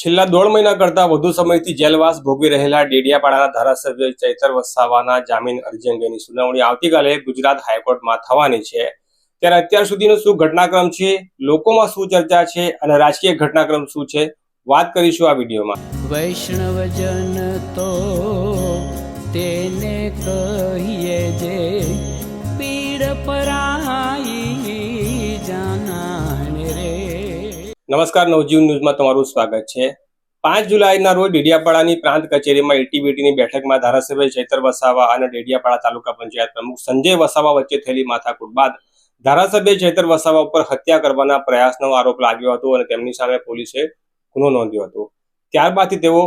છેલ્લા દોઢ મહિના કરતા વધુ સમયથી જેલવાસ ભોગવી રહેલા ડેડિયાપાડાના ધારાસભ્ય ચૈતર વસાવાના જામીન અરજી અંગેની સુનાવણી આવતીકાલે ગુજરાત હાઈકોર્ટમાં થવાની છે. ત્યારે અત્યાર સુધીનો શું ઘટનાક્રમ છે, લોકોમાં શું ચર્ચા છે અને રાજકીય ઘટનાક્રમ શું છે, વાત કરીશું આ વિડીયોમાં. વૈષ્ણવજન તો તેને કહીએ જે પીડ પરાઈ નમસ્કાર નવજીવન ન્યૂઝમાં તમારું સ્વાગત છે. પાંચ જુલાઈના રોજ ડેડિયાપાડાની પ્રાંત કચેરીમાં એટીબીટીની બેઠકમાં ધારાસભ્ય ચૈતર વસાવા અને ડેડિયાપાડા તાલુકા પંચાયત પ્રમુખ સંજય વસાવા વચ્ચે થયેલી માથાકૂટ બાદ ધારાસભ્ય ચૈતર વસાવા ઉપર હત્યા કરવાના પ્રયાસનો આરોપ લાગ્યો હતો અને તેમની સામે પોલીસે ગુનો નોંધ્યો હતો. ત્યારબાદથી તેઓ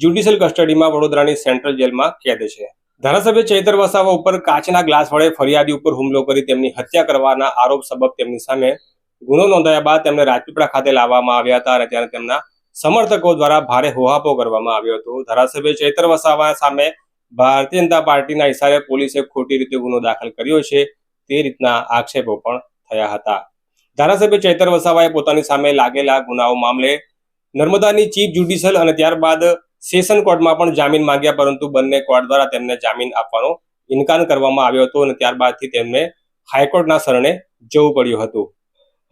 જ્યુડિશિયલ કસ્ટડીમાં વડોદરાની સેન્ટ્રલ જેલમાં કેદ છે. ધારાસભ્ય ચૈતર વસાવા ઉપર કાચના ગ્લાસ વડે ફરિયાદી ઉપર હુમલો કરી તેમની હત્યા કરવાના આરોપ સબબ તેમની સામે ગુનો નોંધાયા બાદ તેમને રાજપીપળા ખાતે લાવવામાં આવ્યા હતા અને ત્યારે તેમના સમર્થકો દ્વારા ભારે હોહાપો કરવામાં આવ્યો હતો. ધારાસભ્ય ચૈતર વસાવા સામે ભારતીય જનતા પાર્ટીના ઇશારે પોલીસે ખોટી રીતે ગુનો દાખલ કર્યો છે તે રીતના આક્ષેપો પણ થયા હતા. ધારાસભ્ય ચૈતર વસાવાએ પોતાની સામે લાગેલા ગુનાઓ મામલે નર્મદાની ચીફ જ્યુડિશિયલ અને ત્યારબાદ સેશન કોર્ટમાં પણ જામીન માંગ્યા પરંતુ બંને કોર્ટ દ્વારા તેમને જામીન આપવાનો ઇનકાર કરવામાં આવ્યો હતો અને ત્યારબાદથી તેમને હાઈકોર્ટના શરણે જવું પડ્યું હતું.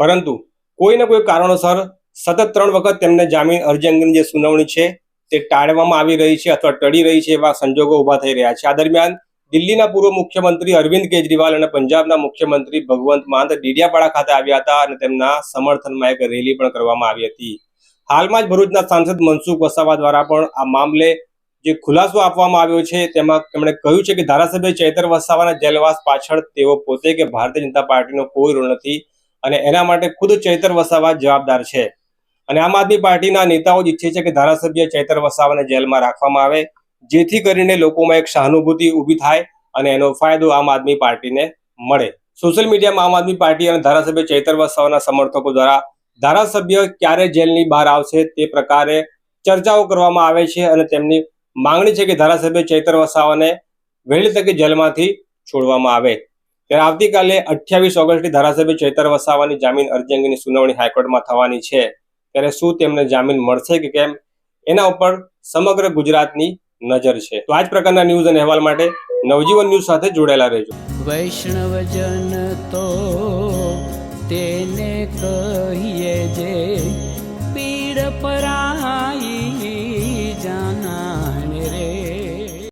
પરંતુ કોઈને કોઈ કારણોસર સતત ત્રણ વખત તેમને જામીન અરજી અંગેની જે સુનાવણી છે, તે ટાળવામાં આવી રહી છે અથવા ટળી રહી છે એવા સંજોગો ઊભા થઈ રહ્યા છે. આ દરમિયાન દિલ્હીના પૂર્વ મુખ્યમંત્રી અરવિંદ કેજરીવાલ અને પંજાબના મુખ્યમંત્રી ભગવંત માન ડેડિયાપાડા ખાતે આવ્યા હતા અને તેમના સમર્થનમાં એક રેલી પણ કરવામાં આવી હતી. હાલમાં જ ભરૂચના સાંસદ મનસુખ વસાવા દ્વારા પણ આ મામલે જે ખુલાસો આપવામાં આવ્યો છે, તેમાં તેમણે કહ્યું છે કે ધારાસભ્ય ચૈતર વસાવાના જેલવાસ પાછળ તેઓ પોતે કે ભારતીય જનતા પાર્ટીનો કોઈ રોલ નથી. અને એના માટે ખુદ ચૈતર વસાવા જવાબદાર છે. અને આમ આદમી પાર્ટીના નેતાઓ જ ઈચ્છે છે કે ધારાસભ્ય ચૈતર વસાવાને જેલમાં રાખવામાં આવે, જેથી કરીને લોકોમાં એક સહાનુભૂતિ ઊભી થાય અને એનો ફાયદો આમ આદમી પાર્ટીને મળે. સોશિયલ મીડિયામાં આમ આદમી પાર્ટી અને ધારાસભ્ય ચૈતર વસાવાના સમર્થકો દ્વારા ધારાસભ્ય ક્યારે જેલની બહાર આવશે તે પ્રકારે ચર્ચાઓ કરવામાં આવે છે અને તેમની માંગણી છે કે ધારાસભ્ય ચૈતર વસાવાને વહેલી તકે જેલમાંથી છોડવામાં આવે. ત્યારે આવતીકાલે અઠ્યાવીસ ઓગસ્ટથી ધારાસભ્ય ચૈતર વસાવાની જામીન અરજી અંગેની સુનાવણી હાઈકોર્ટમાં થવાની છે. ત્યારે શું તેમને જામીન મળશે કે કેમ? એના ઉપર સમગ્ર ગુજરાતની નજર છે. તો આ જ પ્રકારના ન્યૂઝ અને અહેવાલ માટે નવજીવન ન્યૂઝ સાથે જોડાયેલા રહેજો. વૈષ્ણવજન તો તેને કહીએ જે, પીડ